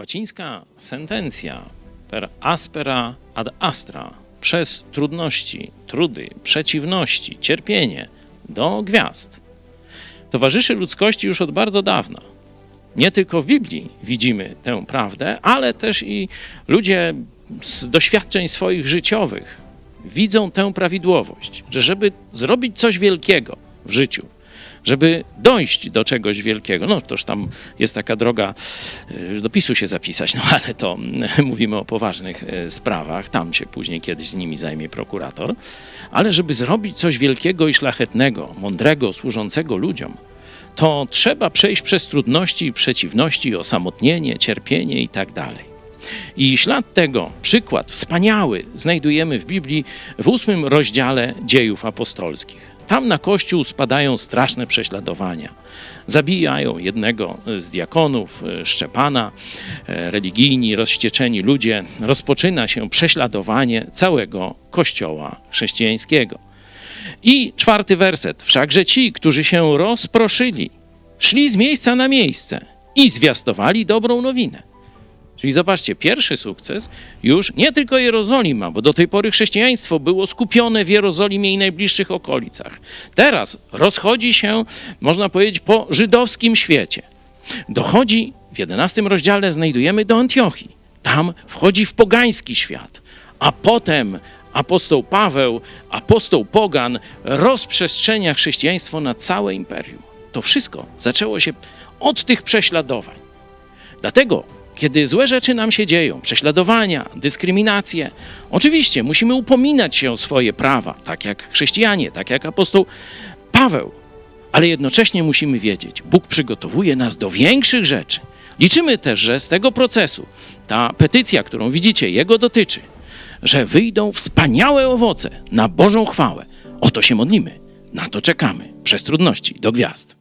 Łacińska sentencja per aspera ad astra przez trudności, trudy, przeciwności, cierpienie do gwiazd towarzyszy ludzkości już od bardzo dawna. Nie tylko w Biblii widzimy tę prawdę, ale też i ludzie z doświadczeń swoich życiowych widzą tę prawidłowość, że żeby zrobić coś wielkiego w życiu, żeby dojść do czegoś wielkiego, no toż tam jest taka droga y, do PiSu się zapisać, no ale to mm, mówimy o poważnych y, sprawach, tam się później kiedyś z nimi zajmie prokurator, ale żeby zrobić coś wielkiego i szlachetnego, mądrego, służącego ludziom, to trzeba przejść przez trudności i przeciwności, osamotnienie, cierpienie i tak dalej. I ślad tego, przykład wspaniały, znajdujemy w Biblii w ósmym rozdziale dziejów apostolskich. Tam na kościół spadają straszne prześladowania. Zabijają jednego z diakonów, e, Szczepana, e, religijni, rozścieczeni ludzie. Rozpoczyna się prześladowanie całego kościoła chrześcijańskiego. I czwarty werset. Wszakże ci, którzy się rozproszyli, szli z miejsca na miejsce i zwiastowali dobrą nowinę. Czyli zobaczcie, pierwszy sukces już nie tylko Jerozolima, bo do tej pory chrześcijaństwo było skupione w Jerozolimie i najbliższych okolicach. Teraz rozchodzi się, można powiedzieć, po żydowskim świecie. Dochodzi, w 11 rozdziale znajdujemy do Antiochii. Tam wchodzi w pogański świat, a potem apostoł Paweł, apostoł Pogan rozprzestrzenia chrześcijaństwo na całe imperium. To wszystko zaczęło się od tych prześladowań. Dlatego, kiedy złe rzeczy nam się dzieją, prześladowania, dyskryminacje, oczywiście musimy upominać się o swoje prawa, tak jak chrześcijanie, tak jak apostoł Paweł, ale jednocześnie musimy wiedzieć, Bóg przygotowuje nas do większych rzeczy. Liczymy też, że z tego procesu ta petycja, którą widzicie, jego dotyczy, że wyjdą wspaniałe owoce na Bożą chwałę. O to się modlimy, na to czekamy, przez trudności do gwiazd.